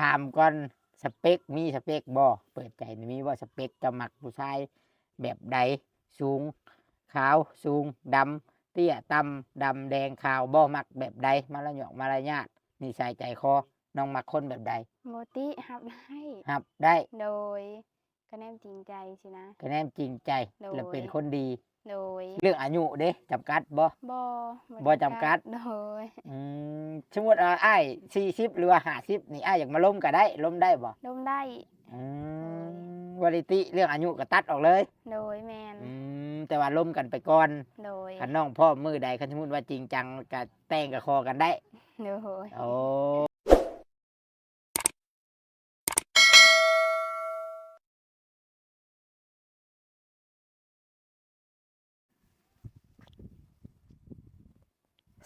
ถามก่อนสเปคมีสเปคบ่เปิดใจนี่มีว่าสเปคจะมักผู้ชายแบบใดสูง ขาวสูงดำเตี้ยต่ำดำแดงขาวบ่มักแบบใดมาละหยอกมาละญาตินิสัยใจคอน้องมักคนแบบใดโมติฮับให้ครับได้ โดยคะแนนจริงใจสินะคะแนนจริงใจโดยและเป็นคนดี โดยเรื่องอายุเด้จำกัดบ่บ่บ่จำกัดโดยอืมสมมติว่าอ้ายสี่สิบหรือว่าห้าสิบนี่อ้ายอยากมาล้มก็ได้ล้มได้บ่ดมได้อืมวาริติเรื่องอายุก็ตัดออกเลย โดยแมนอืมแต่ว่าล้มกันไปก่อนโดยคันน้องพ่อมือใดคันสมมติว่าจริงจังก็แต่งกับคอกันได้โดยโอ้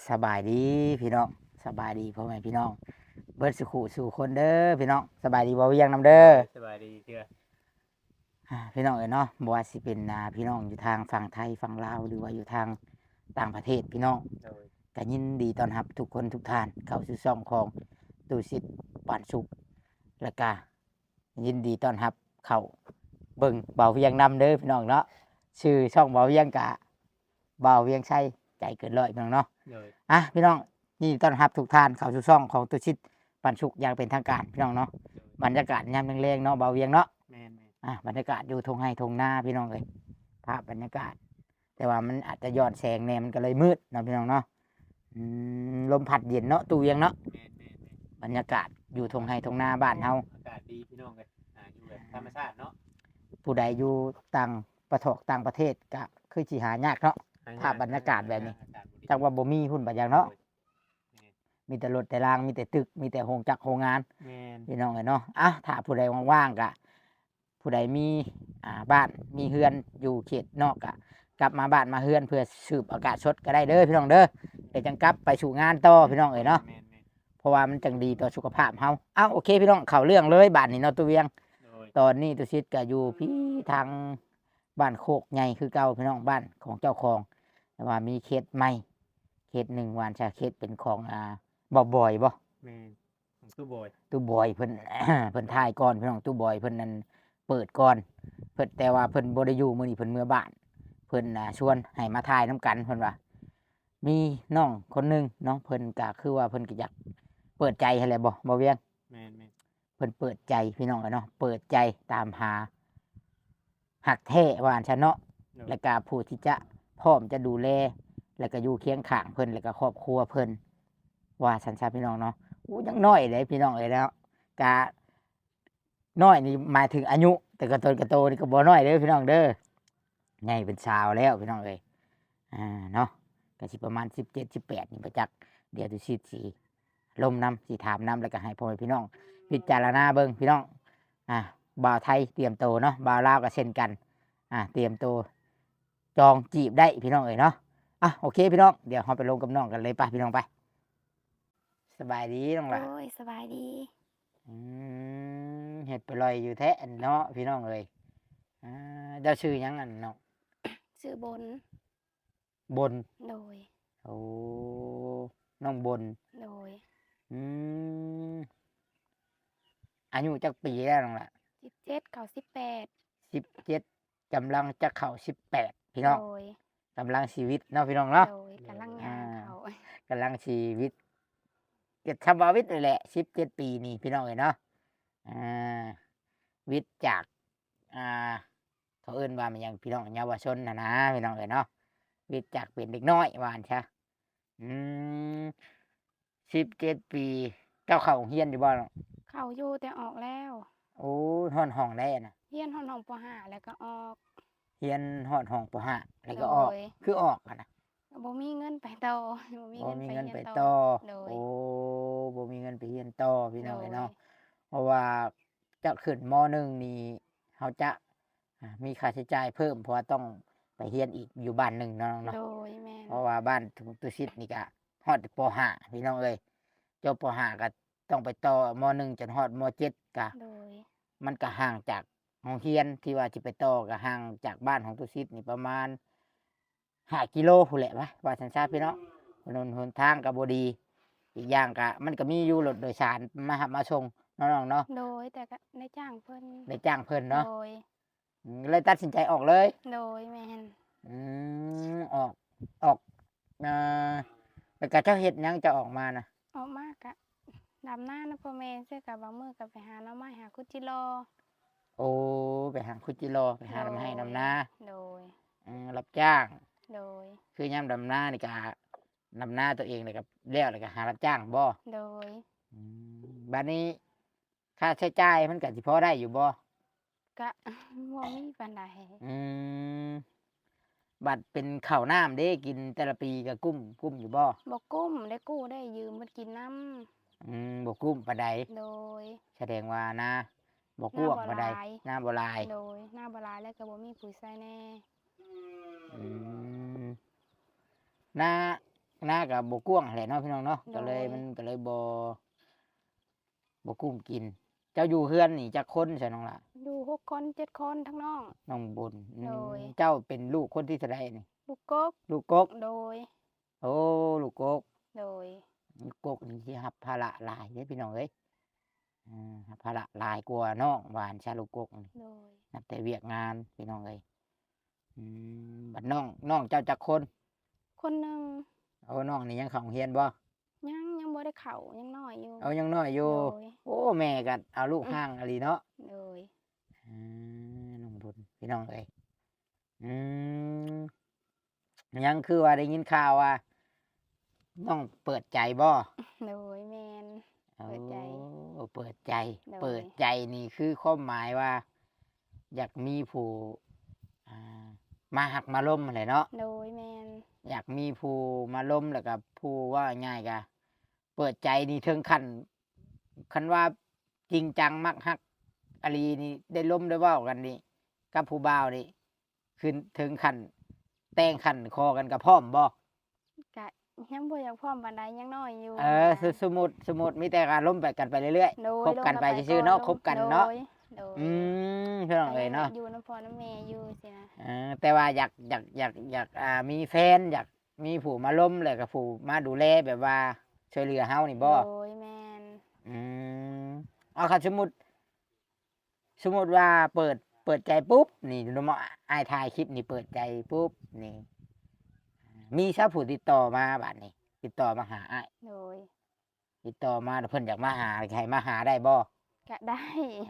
สบายดีพี่น้องสบายดีพ่อแม่พี่น้อง เบิดสุขุสู่คนเด้อพี่น้องสบายดีบ่เวียงนำเด้อสบายดีเชื่ออ่าพี่น้องเอ๋ยเนาะบ่ว่าสิเป็นอ่าพี่น้องอยู่ทางฝั่งไทยฝั่งลาวหรือว่าอยู่ทางต่างประเทศพี่น้องโดยก็ยินดีต้อนรับทุกคนทุกท่านเข้าสู่ช่องของตูสิทธิ์ปานสุขและก็ยินดีต้อนรับเข้าเบิ่งเบาเวียงนำเด้อพี่น้องเนาะชื่อช่องเบาเวียงกะเบาเวียงชัยใจเกินร้อยพี่น้องเนาะ โดยอะพี่น้องยินดีต้อนรับทุกท่านเข้าสู่ช่องของตูสิทธิ์ปานสุขอย่างเป็นทางการพี่น้องเนาะบรรยากาศยามแรงๆเนาะเบาเวียงเนาะแม่นแม่นอะบรรยากาศอยู่ทงไห้ทงหน้าพี่น้องเลยภาพบรรยากาศ แต่ว่ามันอาจจะย้อนแสงแนมมันก็เลยมืดเนาะพี่น้องเนาะอืมลมพัดเย็นเนาะตูเวียงเนาะแม่นแม่นแม่นบรรยากาศอยู่ทงไห้ทงหน้าบ้านเฮา อากาศดีพี่น้องเลยอ่าอยู่แบบธรรมชาติเนาะผู้ใดอยู่ต่างประเทศต่างประเทศก็คือสิหายากเนาะหยภาพบรรยากาศแบบนี้ อากาศบ่ดี จักว่าบ่มีหุ่นบัดอย่างเนาะโดยมีแต่รถแต่รางมีแต่ตึกมีแต่โรงจักรโรงงานแม่นพี่น้องเอ้ยเนาะอะถ้าผู้ใดว่างๆก็ผู้ใดมีอ่าบ้านมีเฮือนอยู่เขตนอกก็กลับมาบ้านมาเฮือนเพื่อสืบอากาศสดก็ได้เด้อพี่น้องเด้อเดี๋ยวจังกลับไปสู่งานต่อพี่น้องเอ้ยเนาะแม่นแม่นเพราะว่ามันจังดีต่อสุขภาพเฮาเอ้าโอเคพี่น้องเข้าเรื่องเลยบ้านนี้เนาะตัวเวียง โดยตอนนี้ตุชิดก็อยู่พี่ทางบ้านโคกใหญ่คือเก่าพี่น้องบ้านของเจ้าของ แต่ว่ามีเขตใหม่ เขตหนึ่งวานชาเขตเป็นของอ่าบ่บ่อยบ่แม่นของตู้บอยตู้บอยเพิ่น เพิ่นถ่ายก่อนพี่น้องตู้บอยเพิ่นนั่นเปิดก่อน เพิ่นแต่ว่าเพิ่นบ่ได้อยู่มื้อนี้เพิ่นเมื่อบ้าน เพิ่นน่ะชวนให้มาถ่ายน้กันเพิ่นว่ามีน้องคนหนึงเนาะเพิ่นก็คือว่าเพิ่นก็อยากเปิดใจให้แหละบ่บ่เวียง แม่นแม่นเพิ่นเปิดใจพี่น้องอะเนาะเปิดใจตามหาหักแท้ว่าอันฉันเนาะโดยแล้วก็ผู้ที่จะพร้อมจะดูแล แล้วก็อยู่เคียงข้างเพิ่นแล้วก็ครอบครัวเพิ่นว่าสันชาพี่น้องเนาะอู้ยังน้อยเลยพี่น้องเอ้ยแล้วกะน้อยนี่หมายถึงอายุ แต่กระตนกระโตนี่ก็บ่น้อยเด้อพี่น้องเด้อใหญ่เป็นสาวแล้วพี่น้องเอ้ยอ่าเนาะก็สิประมาณสิบเจ็ดสิบแปดนี่ประจักษ์เดี๋ยวดูสิสีลมน้ำสีถามน้ำแล้วก็ให้พ่อพี่น้อง พิจารณาเบิ่งพี่น้องอ่าบ่าวไทยเตรียมโตเนาะบ่าวลาวก็เช่นกัน อ่าเตรียมโตจองจีบได้พี่น้องเอ๋ยเนาะ อะโอเคพี่น้องเดี๋ยวเราไปลงกับน้องกันเลยไปพี่น้องไป สบายดีน้องละโอ้ยสบายดีอืมเห็ดไปลอยอยู่แท้อันเนาะพี่น้องเลยอ่าเจ้าชื่อหยังอันเนาะชื่อบนบนโดย โอ้น้องบน โดยอืมอายุจักปีแล้วน้องละสิบเจ็ดเขาสิบแปดสิบเจ็ดกำลังจะเข้าสิบแปดพี่น้อง โดย กำลังชีวิตเนาะพี่น้องเนาะ โดยกำลังงานอ่าเขากำลังชีวิตเกิดทำบาวิทย์เลยแหละสิบเจ็ดปีนี่พี่น้องเอ๋ยเนาะอ่าวิทย์จากอ่าเขาเอิ้นว่ามันยังพี่น้องเยาวชนนะนะพี่น้องเอ๋ยเนาะวิทย์จากเป็นเด็กน้อยว่าอันใช่อืมสิบเจ็ดปีเจ้าเข่าเฮียนอยู่บ้านเขาอยู่แต่ออกแล้ว โอ้ห้อนห้องได้นะเฮียนห้องน้องปห้าแล้วก็ออก เฮียนห้อนห้องปห้าแล้วก็ออก โดย คือออกอะนะบ่มีเงินไปต่อบ่มีบ่เงินมีไปเงินเรียไปนต่อ โดยโอ้บ่มีเงินไปเฮียนต่อพี่น้องโดเอ๋ยยเนาะ เพราะว่าจะขึ้นมหนึ่งนี่เขาจะอ่ามีค่าใช้จ่ายเพิ่ม เพราะว่าต้องไปเฮียนอีกอยู่บ้านหนึ่งเนาะเนาะ โดยแม่นเพราะว่าบ้านทุตุชิตนี่ก็ฮอดปห้าพี่น้องเอ้ยจบปห้าก็ต้องไปต่อมหนึ่งจนฮอดมเจ็ดก็โดยมันก็ห่างจาก โรงเรียนที่ว่าจะไปต่อก็ห่างจากบ้านของตุชิตนี่ประมาณห้ากิโลพู้นแหละวะว่าสันชาติพี่น้องถนนหนทางกับบดี อีกอย่างก็มันก็มีอยู่รถโดยสารมาหับมาส่งเนาะน้องเนาะโดยแต่ก็ได้จ้างเพิ่นได้จ้างเพิ่นเนาะโดยอืมเลยตัดสินใจออกเลย โดยแม่นอืมออกออกเอ่อแล้วก็เจ้าเฮ็ดหยังจะออกมานะออกมากะดำหน้านะพ่อแม่เสื้อกับบางมือกับไปหาหน้ำไม้หาคุจิโล โอ้ไปหาคุจิโรไปหาลำให้ลำนาโดย อืมรับจ้าง โดย คือยามดำนานี่ก็ดำนาตัวเองเลยกับแล้วแล้วก็หารับจ้างบ่โดย อืมบัดนี้ค่าใช้จ่ายมันก็สิพอได้อยู่บ่กะ บ่มีปานใดอืมบัดเป็นข้าวน้ำเด้กินแต่ละปีก็กุ้มกุ้มอยู่บ่บ่กุ้มได้กู้ได้ยืมมันกินน้อืมบ่กุ้มปานใดำโดย แสดงว่านา บ่กว้างปานใดหน้าบ่หลายหน้าบ่หลาย โดยหน้าบหลายแล้วก็บ่มีผู้ใส่แน่อืมหน้าหน้ากับบกว้างแหละเนาะพี่น้องเนาะก็เลยมันก็เลยบบ่กุ้มกิน เจ้าอยู่เฮือนนี่จักคนใช่น้องล่ะดูหกคนเจ็ดคนทั้งน้องน้องบุญอืมโดยเจ้าเป็นลูกคนที่เท่าใดนี่ลูกกกลูกกกโดย โอ้ลูกกกโดยลูกกกนี่สิรับภาระหลายเด้พี่น้องเอ้ย อืมรับภาระหลายกว่าน้องหวานชาลูกกกนี่โดยนับแต่เวียกงานพี่น้องเอ้ยอืมบัดน้องน้องเจ้าจักคนคนหนึ่งโอ้น้องนี่ยังเของเฮียนบ่ยังยังบ่ได้เข่ายังน้อยอยู่เอายังน้อยอยู่โดยโอ้แม่ก็เอาลูกห้างอะไรเนาะ โดยอืมน้องบุญพี่น้องเอ้ยอืมยังคือว่าได้ยินข่าวว่าน้องเปิดใจบ่โดยแมน เปิดใจ โอ้ เปิดใจ โดย เปิดใจนี่คือความหมายว่า อยากมีผู้อ่ามาหักมาล้มอะไรเนาะ โดยแมนอยากมีผู้มาล้มแล้วก็ผู้ว่าง่ายกะเปิดใจนี่ถึงขั้นคันว่าจริงจังมักฮักอลีนี่ได้ล้มได้เว่ากันนี่กับผู้บ่าวนี่ขึ้นถึงขั้นแต่งขั้นคอกันกับพร้อมบ่กะ ยังบ่อยากพร้อมปานใดยังน้อยอยู่เออสสมมุดสมมุดมีแต่การล้มไปกันไปเรื่อยโดยคบกันลงไปซื่อๆเนาะก่คบกันเนาะโดยโดยๆอืมพี่น้องเอ้ยเนาะอยู่น้ำพ่อน้ำแม่อยู่สินะเออแต่ว่าอยากอยากอยากอยากอ่ามีแฟนอยากมีผู้มาล้มแล้วก็ผู้มาดูแลแบบว่าช่วยเหลือเฮานี่บ่ โดยแมนอืมเอาครับสมมติสมมติว่าเปิดเปิดใจปุ๊บ นี่ดูมาไอ้ายถ่ายคลิปนี่เปิดใจปุ๊บ นี่ มีชาวผู้ติดต่อมาบัดนี้ ติดต่อมาหาไอ้ายโดยติดต่อมาแล้วเพิ่นอยากมาหาใครมาหาได้บ่กะได้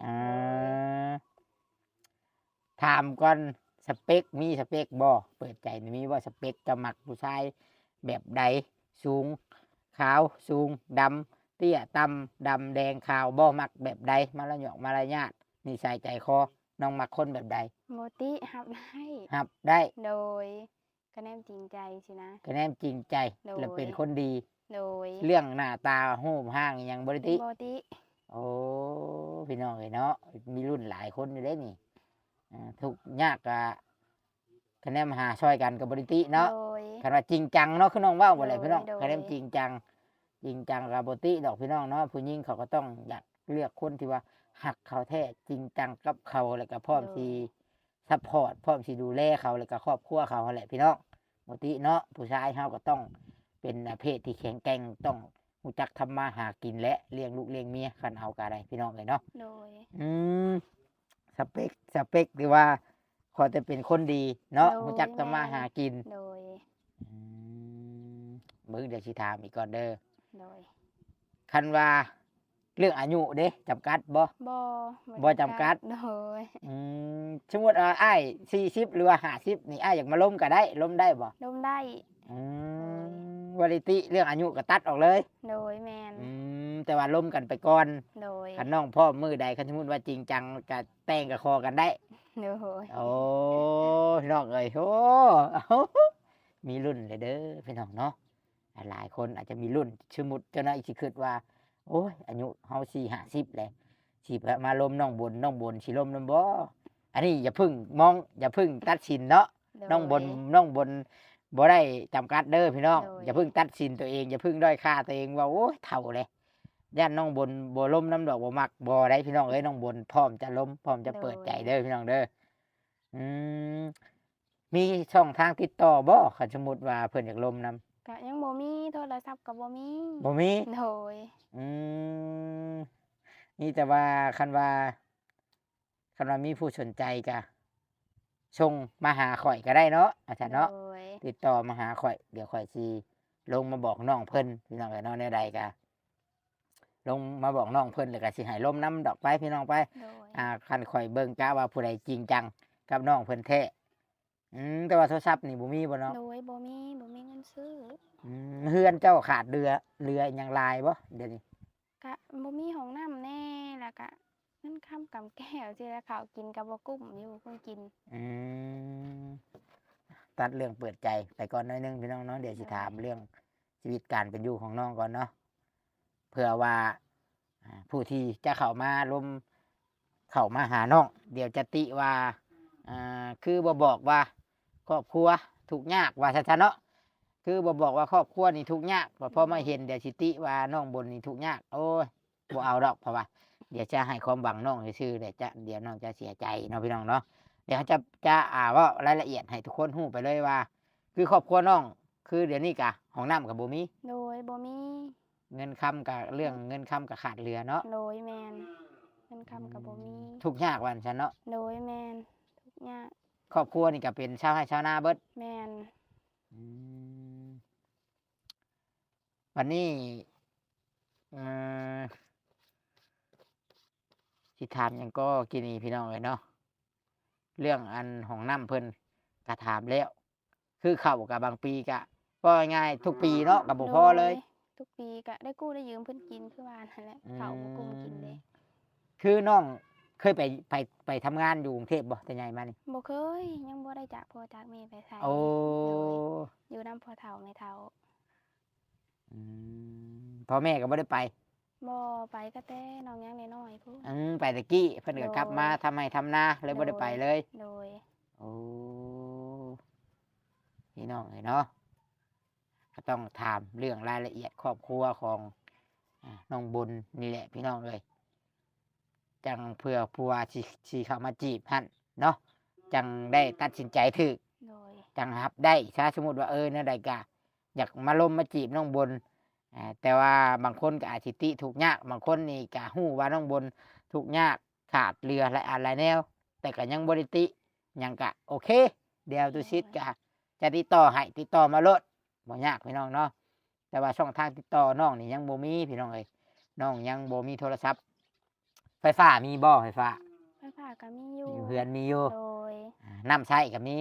อ่าโดยถามก่อนสเปคมีสเปคบ่เปิดใจนี่มีว่าสเปคจะมักผู้ชายแบบใดสูง ขาวสูงดำเตี้ยต่ำดำแดงขาวบ่มักแบบใดมาละหยอกมาละญาตินิสัยใจคอน้องมักคนแบบใดโมติหับได้ครับได้ โดย คะแนนจริงใจสินะ คะแนนจริงใจโดย และเป็นคนดี โดยเรื่องหน้าตาหูปห้างอหยังบริติโมติ โอ้พี่น้องเอ้ยเนาะมีรุ่นหลายคนอยู่ได้นี่อ่าทุกข์ยากกะคะแนนมาหาช่วยกันกับบริติเนาะ โดย คันว่าจริงจังเนาะคือน้องเว่าบ่เลยโดยพี่น้องโดยคะแนนจริงจัง จริงจังกับบริติดอกพี่น้องเนาะผู้หญิงเขาก็ต้องอยากเลือกคนที่ว่าหักเขาแท้จริงจังกับเขาแล้วก็พร้อมที่ซัพพอร์ตพร้อมที่ดูแลเขาแล้วก็ครอบครัวเขาหั่นแหละพี่น้อง ปกติเนาะผู้ชายเฮาก็ต้องเป็นเพศที่แข็งแกร่งต้องรู้จักทำมาหากินและเลี้ยงลูกเลี้ยงเมียคันเอากะได้พี่น้องเลยเนาะโดยอืมสเปคสเปคหรือว่าขอจะเป็นคนดีเนาะโดยรู้จักทำมาหากินโดยอืมเบิ่งเดี๋ยวสิถามอีกก่อนเด้อโดยคันว่า เรื่องอายุเด้จำกัดบ่บ่บ่จำกัดโดยอืมสมมติว่าอ้ายสี่สิบหรือว่าห้าสิบนี่อ้ายอยากมาล้มก็ได้ล้มได้บ่ดมได้อืมวาริติเรื่องอายุก็ตัดออกเลย โดยแมนอืมแต่ว่าล้มกันไปก่อนโดยคันน้องพ่อมือใดคันสมมติว่าจริงจังก็แต่งกับคอกันได้โดยโอ้พี่น้องเอ้ยโอ้เอ้ามีรุ่นเลยเด้อพี่น้องเนาะหลายคนอาจจะมีรุ่นสมมุติเจ้าหน้าที่คิดว่า โอ้ยอายุเฮาสี่ห้าสิบเลยสิมาลมน้องบนน้องบนสิลมน้ำบ่อันนี้อย่าเพึ่งมองอย่าเพึ่งตัดสินเนาะโดยน้องบนน้องบนบ่ได้จำกัดเด้อพี่น้องโดยอย่าเพึ่งตัดสินตัวเองอย่าเพึ่งด้อยค่าตัวเองว่าโอ้ยเท่าเลยย่านน้องบนบ่ล้มน้ำดอกบ่มักบ่ได้พี่น้องเอ้ยน้องบนพร้อมจะล้มพร้อมจะเปิดใจเด้อพี่น้องเด้ออืมมีช่องทางติดต่อบ่คันสมมุติว่าเพิ่นอยากล้มนํ กะยังบ่มีโทรศัพท์ก็บ่มีบ่มีโดยอืมนี่แต่ว่าคันว่าคันว่ามีผู้สนใจก็ส่งมาหาข่อยก็ได้เนาะอาจารย์เนาะโดยติดต่อมาหาข่อย เดี๋ยวข่อยสิลงมาบอกน้องเพิ่นพี่น้องเอ้ยเนาะในใดก็ลงมาบอกน้องเพิ่นแล้วก็สิให้ลมน้ำดอกไปพี่น้องไป โดยอ่าคันข่อยเบิ่งจ้าว่าผู้ใดจริงจังกับน้องเพิ่นแท้ อืมแต่ว่าโทรศัพท์นี่บ่มีบ่เนาะโดยบ่มีบ่มีเงินซื้ออืมเฮือนเจ้าขาดเรือเรือยังลายบ่เดี๋ยวนี้กะบ่มีห้องน้ำแน่แล้วก็เงินค้ำกำแก้วสิแล้วข้าวกินกับบ่กุ้มอยู่เพิ่นกิน อืมตัดเรื่องเปิดใจไปก่อนหน้อยหนึงพี่น้องเนาะเดี๋ยวสิถามเรื่องชีวิตการเป็นอยู่ของน้องก่อนเนาะเพื่อว่าอ่าผู้ที่จะเข้ามาร่วมเข้ามาหาน้องเดี๋ยวจะติว่าอ่าคือบ่บอกว่า ครอบครัวทุกข์ยากว่าซะๆเนาะคือบ่บอกว่าครอบครัวนี่ทุกข์ยากว่าพอมาเห็นเดี๋ยวสิติว่าน้องบนนี่ทุกข์ยากโอ้ยบ่เอาดอกเพราะว่าเดี๋ยวจะให้ความหวังน้องซื่อๆเดี๋ยวจะเดี๋ยวน้องจะเสียใจเนาะพี่น้องเนาะเดี๋ยวจะจะอ่าเว่ารายละเอียดให้ทุกคนรู้ไปเลยว่า คือครอบครัวน้อง คือเดี๋ยวนี้กะห้องน้ำกับบ่มีโดยบ่มีเงินคำกับเรื่องเงินคำกับขาดเรือเนาะโดยแมนเงินค้ำกับบ่มีทุกข์ยากวันฉันเนาะโดยแมนทุกอย่าง ครอบครัวนี่ก็เป็นชาวไร่ชาวนาเบิดแมนอืมวันนี้เอ่อสิถามหยังก็กินนี่พี่น้องเลยเนาะเรื่องอันของน้ำเพิ่นกะถามแล้ว คือเข้ากับบางปีกะก็ง่ายๆทุกปีเนาะกับบุพอเลย โดทุกปีก็ได้กู้ได้ยืมเพิ่นกินคือว่านั่นแหละข้าวบ่กุ้มกินเด้คือน้อง เคยไปไปไปทำงานอยู่กรุงเทพบ่แต่ใหญ่มานี่บ่เคยยังบ่ได้จากพ่อจากแม่ไปไสโอ้โดยอยู่นํพ่อเฒ่าแม่เฒ่าอืมพ่อแม่ก็บ่ได้ไปบ่ไปก็แต่น้องยังน้อยๆพู้นอืมไปตะกี้เพิ่นก็โดยกลับมาทำให้ทำนาเลยบ่ได้โดยไปเลย โดยโอ้พี่น้องเอ้ยเนาะก็ต้องถามเรื่องรายละเอียดครอบครัวของอ่าน้องบุญนี่แหละพี่น้องเลย จังเพื่อผู้ว่าสิสิเข้ามาจีบหั่นเนาะจังได้ตัดสินใจถูกโดยจังรับได้ถ้าสมมติว่าเออเนี่ยใดกะอยากมาลมมาจีบน้องบนอ่าแต่ว่าบางคนก็อาจสิติถูกข์ยากบางคนนี่กะหู้ว่าน้องบนถูกข์ยากขาดเรือหลายอันหลายแนว แต่ก็ยังบริติหยังกะโอเค เดี๋ยวตุชิดกะจะติดต่อให้ติดต่อมาโลดบ่ยากพี่น้องเนาะแต่ว่าช่องทางติดต่อน้องนี่ยังบ่มีพี่น้องเอ้ยน้องยังบ่มีโทรศัพท์ ไฟฟ้ามีบ่ไฟฟ้าไฟฟ้าก็มีอยู่อยู่เฮือนมีอยู่โดยอ่าน้ำใช้ก็มี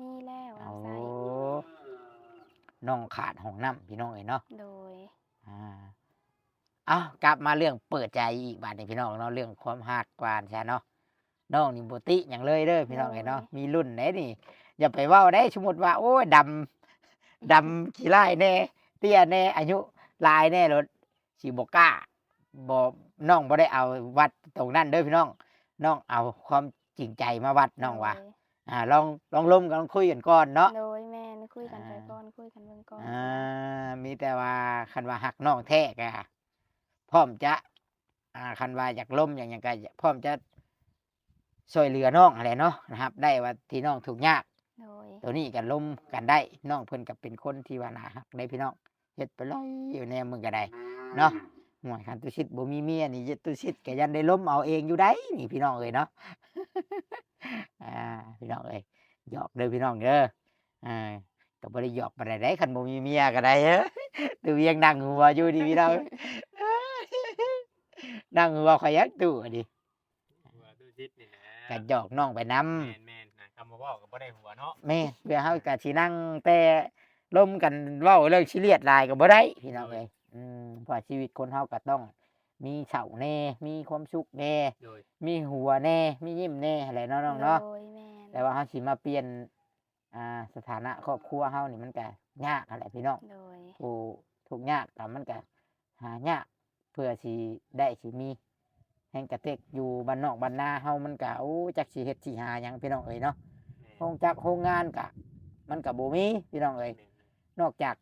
มีแล้วเอาน้ำใสน้องขาดห้องน้ำพี่น้องเอ้ยเนาะโดย อ่าเอากลับมาเรื่องเปิดใจอีกบาทนี่พี่น้องเนาะเรื่องความหักกวานใช่เนาะน้องนี่บติอย่างเลยเด้อพี่น้องเอ้ยเนาะมีรุ่นไหนนี่อย่าไปเว่าได้สมมติว่า โอ้ยดำดำขี้ไล่แน่เตี้ยแน่อายุหลายแน่รถสีบกล้า บอน้องบ่ได้เอาวัดตรงนั้นเด้อพี่น้องน้องเอาความจริงใจมาวัดน้องว่าโดยอ่าลองลองล้มกันลองคุยกันก่อนเนาะโดยแม่นคุยกันไปอ่าก่อนคุยกันเบิ่งก่อนอ่ามีแต่ว่าคันว่าหักน้องแท้กะพร้อมจะอ่าคันว่าอยากล้มอย่างอย่างก็พร้อมจะช่วยเหลือน้องอะไรเนาะนะครับ ได้ว่าที่น้องถูกข์ยากโดยตัวนี้ก็ล้มกันได้น้องเพิ่นก็เป็นคนที่ว่าน่าฮักได้พี่น้องเฮ็ดไปเลยอยู่แนวมึงก็ได้เนาะ หวยคันตุชิดบ่มีเมียนี่เฮ็ดตุชิดก็ยันได้ล้มเอาเองอยู่ได้นี่พี่น้องเอ้ยเนาะอ่าพี่น้องเอ้ยหยอกเด้อพี่น้องเด้ออ่าก็บ่ได้หยอกปานใดได้คันบ่มีเมียก็ได้เด้อตัวเวียงนั่งหัวอยู่ดีพี่น้องนั่งหัวข่อยยักตู้อะดิหัวดูซิดนี่นะก็หยอกน้องไปนำแม่นแม่นนะคำว่าเว้าก็บ่ได้หัวเนาะแม่เพื่อเฮาก็สินั่งแต่ล่มกันเว้าเรื่องชีเลียดหลายก็บ่ได้พี่น้องเอ้ย อืมเพราะชีวิตคนเฮาก็ต้อง มีเฉาแน่ มีความสุขแน่ โดย มีหัวแน่ มียิ้มแน่อะไรเนาะน้องเนาะ โดยแม่นแต่ว่าเฮาสิมาเปลี่ยน อ่า สถานะครอบครัวเฮานี่มันก็ยากอะไรพี่น้อง โดย ผู้ทุกข์ยากแต่มันก็หายากเพื่อสิได้สิมีแห่งกระเตกอยู่บ้านนอกบ้านนาเฮามันก็โอ้จักสิเฮ็ดสิหาหยังพี่น้องเอ้ยเนาะแม่นโรงจักรโรงงานกะมันกับโบมีพี่น้องเอ้ยแม่นนอกจาก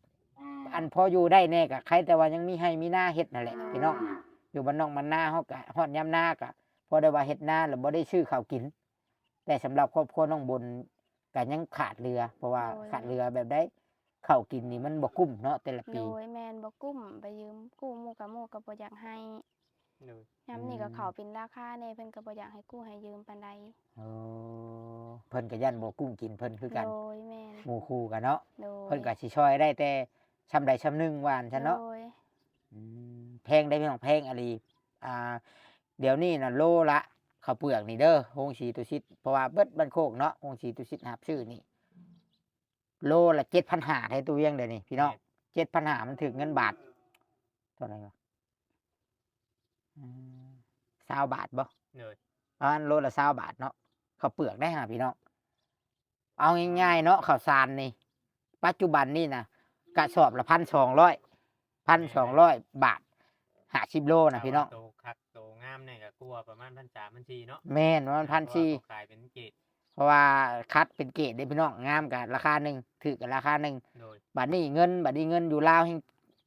อันพออยู่ได้แน่กะใครแต่ว่ายังมีให้มีหน้าเฮ็ดนั่นแหละพี่น้องอยู่บ้านนอกบ้านนาเฮากะฮอดยามหน้ากะพอได้ว่าเฮ็ดนาแล้วบ่ได้ชื่อข้าวกิน แต่สำหรับครอบครัวน้องบนก็ยังขาดเรือ เพราะว่าขาดเรือแบบได้ข้าวกินนี่มันบ่กุ้มเนาะแต่ละโดปียแม่นบ่กุ้มไปยืมกู้หมู่กับหมู่ก็บ่อยากให้โดยยามนี้ก็อืมเขาเป็นราคาแน่เพิ่นก็บ่อยากให้กู้ให้ยืมปานใดโอ้เพิ่นก็ยันบ่กุ้งกินเพิ่นคือกันโดยแม่นหมู่คู่กันเนาะโดยเพิ่นก็สิช่วยได้แต่ ชำใดชำหนึงว่าอันซั่นเนาะโดยอืมแพงได้พี่น้องแพงอะลีอ่า เดี๋ยวนี้น่ะโลละข้าวเปลือกนี่เด้อโฮงสีตุชิตเพราะว่าเบิดบ้านโคกเนาะโฮงสีตุชิตหับชื่อนี่โลละ7,500ให้ตัวเวียงเดี๋ยวนี้พี่น้อง7,500มันถึงเงินบาทเท่าไหร่วะอืม20บาทบ่โดยประมาณโลละเศร้าบาทเนาะข้าวเปลือกได้หาพี่น้องเอาง่ายๆเนาะข้าวสารนี่ ปัจจุบันนี่นะ กระสอบละพันสองร้อยพันสองร้อยบาทหาชิบโลนะพี่น้องโตคักโตงามเนี่ยก็กลัวประมาณพันสามพันสี่เนาะแม่นว่ามันพันชีเพราะว่าเขาขายเป็นเกรดเพราะว่าคัดเป็นเกรดได้พี่น้องงามกับราคาหนึ่งถือกับราคาหนึ่งโดยบัดนี้เงินบัดนี้เงินอยู่ลาวให้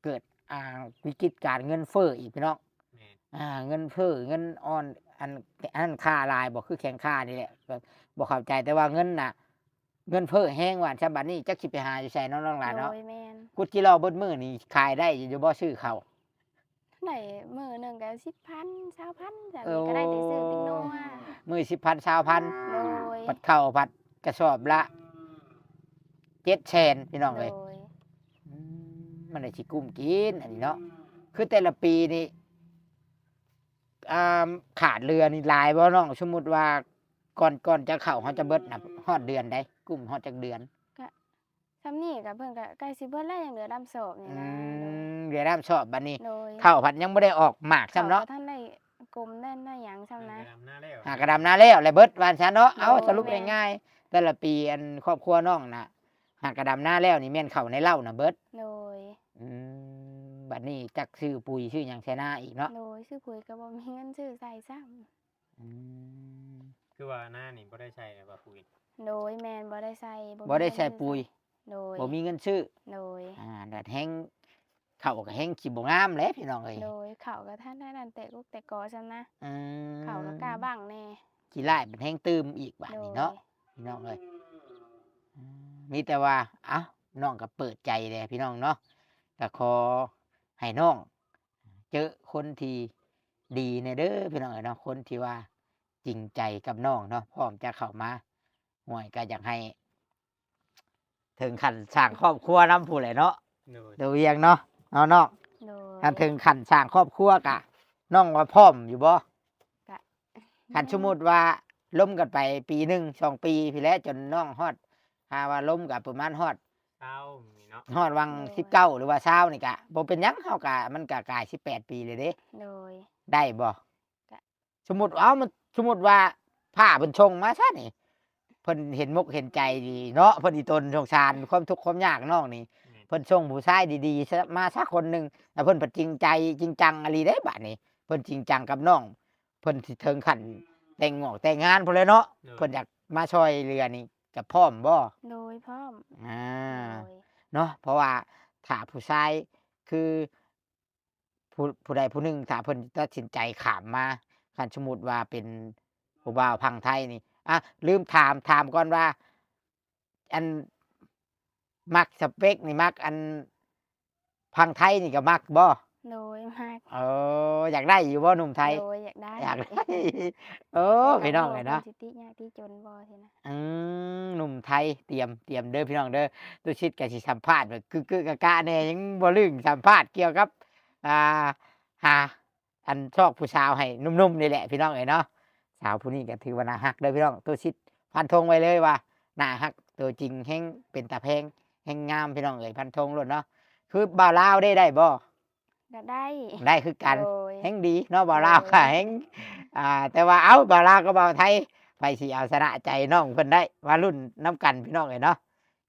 เกิดอ่าวิกฤตการเงินเฟ้ออีกพี่น้องแม่นอ่าเงินเฟ้อเงินอ่อนอันอันค่าลายบอกคือแข็งค่านี่แหละก็บอกเข้าใจแต่ว่าเงินน่ะ เงินเฟ้อแห้งหวานฉบับนี้จักสิไปหาอยู่ใส่น้องๆหลานโดเนาะยแม่นกุดกิโลเบดมือนี่ขายได้อยู่บ่ซื้อเขา ได้มื้อหนึงก็10,000 20,000จังโอ้นี้ก็ได้แต่ซื้อพริกนัวมือสิบพันชาวพันโดยปัดเข้าปัดกระสอบละเจ็ดแชนพี่น้องโดเลยยอืมมันได้สิกุ้มกินอันนี้เนาะคือแต่ละปีนี่อ่าขาดเรือนี่หลายบ่น้องสมมุติว่าก่อนก่อนจะเข้าเขาจะเบิดน่ะ ฮอดเดือนได้กุ้มฮอดจักเดือนซำนี้ก็เพิ่นก็ใกล้สิเบิดแล้วยังเหลือดำโศกนี่อืนะมเดี๋ยวน้ำชอบบัดนี้โดยเข้าพัดยังไม่ได้ออกหมากซ้ำเนาะขก็ท่านได้กลมได้ได้หยังซ้ำนะไปดำหน้าแล้วหากระดำหน้าแล้วอะไรเบิดวานชันเนาะ เอาโอ้ยสรุปแม่น ง่ายๆแต่ละปีอันครอบครัวน้องน่ะหากระดำหน้าแล้วนี่แม่นเข้าในเหล้าน่ะเบิดโดย อืมบัดนี้จักชื่อปุ๋ยชื่อหยังใช้หน้าอีกเนาะโดยซื้อปุ๋ยก็บ่มีเงินซื้อใส่ซ้ำอืมคือว่าหน้านี่บ่ได้ใช้แบบว่าปุ๋ย โดยแม่นบ่ได้ใส่บ่ได้ใช้ปุ๋ยโดยบ่มีเงินซื้อโดยอ่าแดดแห้งเข้าก็แห้งขี้บ่งามแหล้วพี่น้องเอ้ยโดยเขาก็ท่านได้นั่นแต่กุกแต่กอซ้ำนะอืมเขาก็กล้าบ้างแน่ขี้ไล่เป็นแห้งตื้มอีกบัดโดนี้ยเนาะพี่น้องเอ้ยอืมมีแต่ว่าเอ้าน้องก็เปิดใจเลยพี่น้องเนาะก็ขอให้น้อง เจอคนที่ดีในเด้อพี่น้องเอ้ยเนาะคนที่ว่าจริงใจกับน้องเนาะพร้อมจะเข้ามา ห่วยก็อยากให้ ถึงขันสร้างครอบครัวน้ำผู้เลยเนาะโดยเดี๋ยวเวียงเนาะเอาน้องโดยถ้าถึงขันสร้างครอบครัวกะน้องว่าพร้อมอยู่บ่กะขันสมมุติว่าล้มกันไปปีหนึ่งสองปีพี่แล้วจนน้องฮอดหาว่าล้มกับประมาณฮอดเช้านี่เนาะฮอดวังสิบเก้าหรือว่าเช้านี่กะบ่เป็นหยังเฮากะมันกะกลายสิบแปดปีเลยเด้โดยได้บ่กะสมมุติเอามันสมมุติว่าผ้าเพิ่นชงมาซะนี่ เพิ่นเห็นมุกเห็นใจดีเนาะเพิ่นอีตนสงสารความทุกข์ความยากน้องนี่แม่นเพิ่นส่งผู้ชายดีๆซะมาสักคนหนึ่งแล้วเพิ่นเพิ่นจริงใจจริงจังอะไรได้บัดนี้เพิ่นจริงจังกับน้องเพิ่นสิถึงขั้นแต่งงอกแต่งงานพุ่นเลยเนาะโดยเพิ่นอยากมาช่วยเรือนี่กับพร้อมบ่โดยพร้อมอ่า โดยเนาะเพราะว่าถ้าผู้ชายคือผู้ผู้ใดผู้หนึ่งถ้าเพิ่นตัดสินใจขามมาคันสมมุติว่าเป็นผู้บ่าวพังไทยนี่ อะลืมถามถามก่อนว่า อันมักสเปคนี่มัก อันพังไทยนี่ก็มักบ่โดยมากเอออยากได้อยู่บ่หนุ่มไทย โดยอยากได้อยากได้โอ้พี่น้องเลยเนาะสิติยากที่จนบ่สินะอืมหนุ่มไทยเตรียมเตรียมเด้อพี่น้องเด้อตุชิดกับสิสัมภาษณ์แบบกึกกึกกะกะแน่ยังบ่ลึงสัมภาษณ์เกี่ยวกับ อ่าหาอันชอบผู้สาวให้นุ่มๆนี่แหละพี่น้องเอ้ยเนาะ สาวผู้นี้ก็ถือว่าน่าฮักเด้อพี่น้องตุชิดพันธงไว้เลยว่าน่าฮักตัวจริงแฮงเป็นตาแพงแฮงงามพี่น้องเอ้ยพันธงโลดเนาะคือบ่าวลาวได้ได้บ่ก็ได้ได้คือกันโดยแฮงดีเนาะบ่าวลาวโอ้ยค่ะแฮงอ่า แต่ว่าเอาบ่าวลาวก็บ่าวไทยไปสิเอาชนะใจน้องเพิ่นได้ว่ารุ่นน้ำกันพี่น้องเอ้ยเนาะ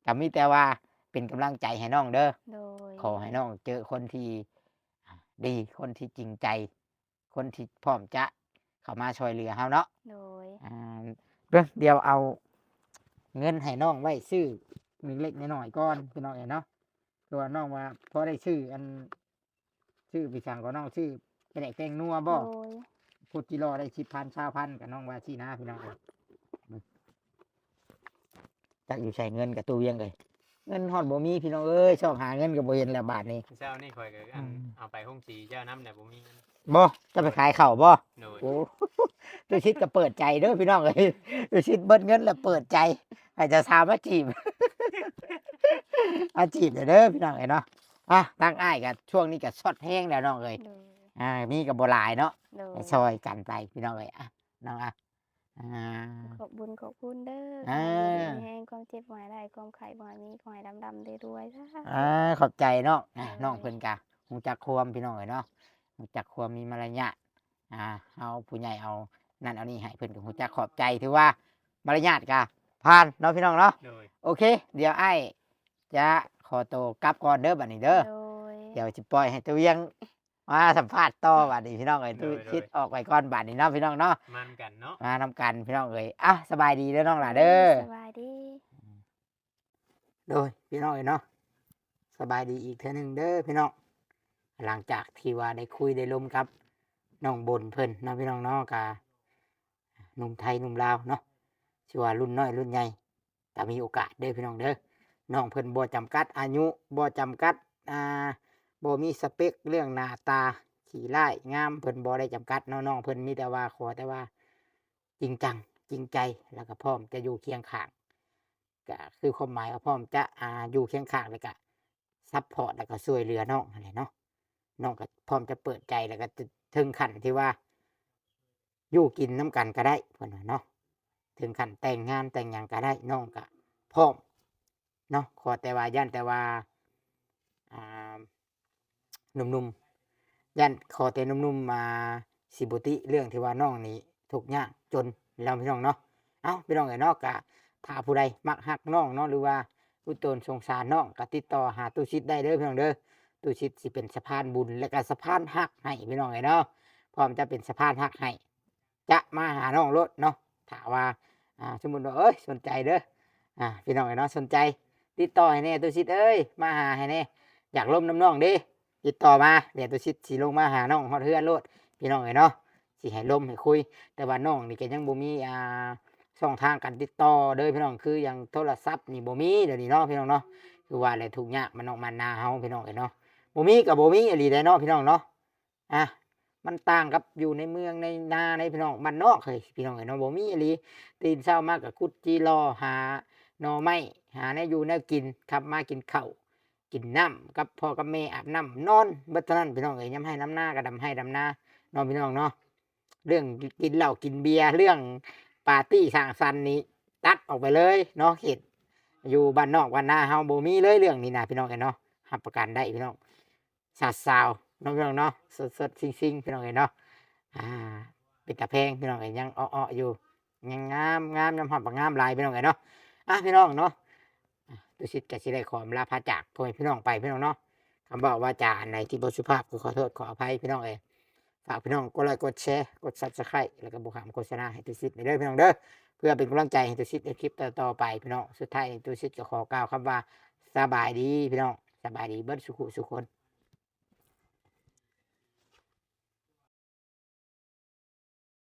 ก็มีแต่ว่าเป็นกำลังใจให้น้องเด้อ โดย ขอให้น้องเจอคนที่ดีคนที่จริงใจ คนที่พร้อมจะ เข้ามาช่วยเหลือเฮาเนาะโดยอ่าเด้อเดี๋ยวเอาเงินให้น้องไว้ซื้อเล็กๆน้อยๆก่อนพี่น้องเอ้ยเนาะตัวาน้องว่าพอได้ซื้ออันซื้อไปสั่งก็น้องซื้อไปแดกแป้งนัวบ่โดยพูดจิรอได้สิบพันชาวพันกับน้องว่าชีนะพี่น้องเอ้ยจักอยู่ใช้เงินกับตู้เวียงเลยเงินฮอดบ่มีพี่น้องเอ้ยชอบหาเงินกับบ่เห็นแล้วบาทนี้เช้านี่ข่อยก็อันอืมเอาไปห้องสีเจ้าน้ำเนี่ยบ่มีเงิน บ่จะไปขายข้าวบ่โดยโอ้ตุชิดก็เปิดใจเด้อพี่น้องเอ้ยตุชิดเบิดเงินแล้วเปิดใจให้เจะสาวมาจีบ อาจีบเด้อเด้อพี่น้องเอ้ยเนาะอะตั้งอ้ายกับช่วงนี้ก็สดแห้งแล้วน้องเอ้ยโดยอ่ามีกับบ่หลายเนาะโดยไปซอยกันไปพี่น้องเอ้ยอะน้องอะอ่า ขอบบุญขอบคุณเด้ออ่าขอให้อยู่ดีมีแห้งความเจ็บหายได้ความไข้บ่ให้มีขอให้ดำๆได้ด้วยๆจ้า อ่าขอบใจเนาะอะเออน้องเพิ่นกะฮู้จักความพี่น้องเอ้ยเนาะ ฮู้จักความมีมารยาทอ่าเอาผู้ใหญ่เอานั่นเอานี่ให้เพิ่นก็ฮู้จักขอบใจถือว่ามารยาทกะผ่านเนาะพี่น้องเนาะโดยโอเค เดี๋ยวไอ้จะขอตัวกลับก่อนเด้อบัดนี้เด้อ โดย เดี๋ยวจะปล่อยให้ตัวเวียงมาสัมภาษณ์ต่อบัดนี้พี่น้องเอ้ยโดตัวยโดยคิดออกไปก่อนบัดนี้เนาะพี่น้องเนาะมันกันเนาะ มานำกันพี่น้องเอ้ยอะสบายดีเด้อน้องหล่ะเด้อ สบายดี โดยพี่น้องเอ้ยเนาะสบายดีอีกเทื่อหนึงเด้อพี่น้อง หลังจากที่ว่าได้คุยได้ลมกับน้องบนเพิ่นเนาะพี่น้องเนาะกะหนุ่มไทยหนุ่มลาวเนาะชื่อว่ารุ่นน้อยรุ่นใหญ่แต่มีโอกาสเด้อพี่น้องเด้อน้องเพิ่นบ่จำกัดอายุบ่จำกัดอ่าบ่มีสเปคเรื่องหน้าตาขี่ไล่งามเพิ่นบ่ได้จำกัดน้องเพิ่นมีแต่ว่าขอแต่ว่าจริงจังจริงใจแล้วก็พร้อมจะอยู่เคียงข้างก็คือความหมายว่าพ่อมจะอ่าอยู่เคียงข้างแล้วก็ซัพพอร์ตแล้วก็ช่วยเหลือน้องอะไรเนาะ น้องก็พร้อมจะเปิดใจแล้วก็ถึงขั้นที่ว่า อยู่กินน้ำกันก็ได้เพื่อนเนาะถึงขั้นแต่งงานแต่งหยังก็ได้น้องก็พร้อมเนาะขอแต่ว่าย่านแต่ว่าอ่าหนุ่มๆย่านขอแต่หนุ่มๆมาสิบุติเรื่องที่ว่าน้องนี้ทุกยากจนแล้วพี่น้องเนาะเอ้าพี่น้องไอ้เนอกกะถ้าผู้ใดมักหักน้องเนาะหรือว่าผู้ตนสงสารน้องก็ติดต่อหาตู้ชิดได้เด้อพี่น้องเด้อ ตู้ชิดสิเป็นสะพานบุญและก็สะพานหักให้พี่น้องเนาะพร้อมจะเป็นสะพานหักให้จะมาหาน้องรถเนาะถ้าว่าอ่าสมมติว่าเอ้ยสนใจเด้ออ่าพี่น้องเนาะสนใจ ติดต่อให้แน่ตู้ชิดเอ้ยมาหาให้แน่อยากล้มน้ำน้องดิติดต่อมาเดี๋ยวตู้ชิดสิลงมาหาน้องฮอดเฮือนรถพี่น้องเนาะสิให้ล้มให้คุย แต่ว่าน้องนี่ก็ยังบ่มีอ่าช่องทางการติดต่อเด้อพี่น้องคืออย่างโทรศัพท์นี่บ่มีเดี๋ยวนี้เนาะพี่น้องเนาะคือว่าอะไรทุกอย่างมันออกมาหน้าเฮาพี่น้องเอ้ยเนาะ บ่มีกับบ่มีอีหลีได้เนาะพี่น้องเนาะอะมันต่างกับอยู่ในเมืองในนาในพี่น้องบ้านนอกเฮ้ยพี่น้องเอ้ยเนาะบ่มีอีหลีตื่นเช้ามาก็ขุดจีรอหาหน่อไม้หาแนอยู่แนกินขับมากินข้าวกินน้ำกับพ่อกับแม่อาบน้ำนอนบิดเท่านั้นพี่น้องเอ้ยย้ำให้น้ำหน้าก็ดำให้ดำหน้านาะพี่น้องเนาะเรื่องกินเหล้ากินเบียร์เรื่องปาร์ตี้สร้างสรรค์นี้ตัดออกไปเลยเนาะเขตอยู่บ้านนอกบ้านนาเฮาบ่มีเลยเรื่องนี้นะพี่น้องเอ้ยเนาะรับประกันได้พี่น้อง สาดสาวน้องพี่น้องเนาะสดสดซิงซิงพี่น้องเอ้ยเนาะอ่าเป็นตะแพงพี่น้องเอ้ยยังอ้อๆอยู่ยังงามงามยำหับงามลายพี่น้องเอ้ยเนาะอะพี่น้องเนาะตุสิตกสิได้ขอลาพาจากพ่อพี่น้องไปพี่น้องเนาะคำบอกว่าจาอันไหนที่บสุภาพก็ขอโทษขออภัยพี่น้องเอ้ยฝากพี่น้องกดไลค์กดแชร์กดซับสไครต์แล้วก็บุกหามโฆษณาให้ตุสิตในเด้อพี่น้องเด้อเพื่อเป็นกำลังใจให้ตุสิตในคลิปต่อๆไปพี่น้องสุดท้ายตุสิตจะขอกล่าวคำว่าสบายดีพี่น้องสบายดีเบิร์ดสุขุสุขคน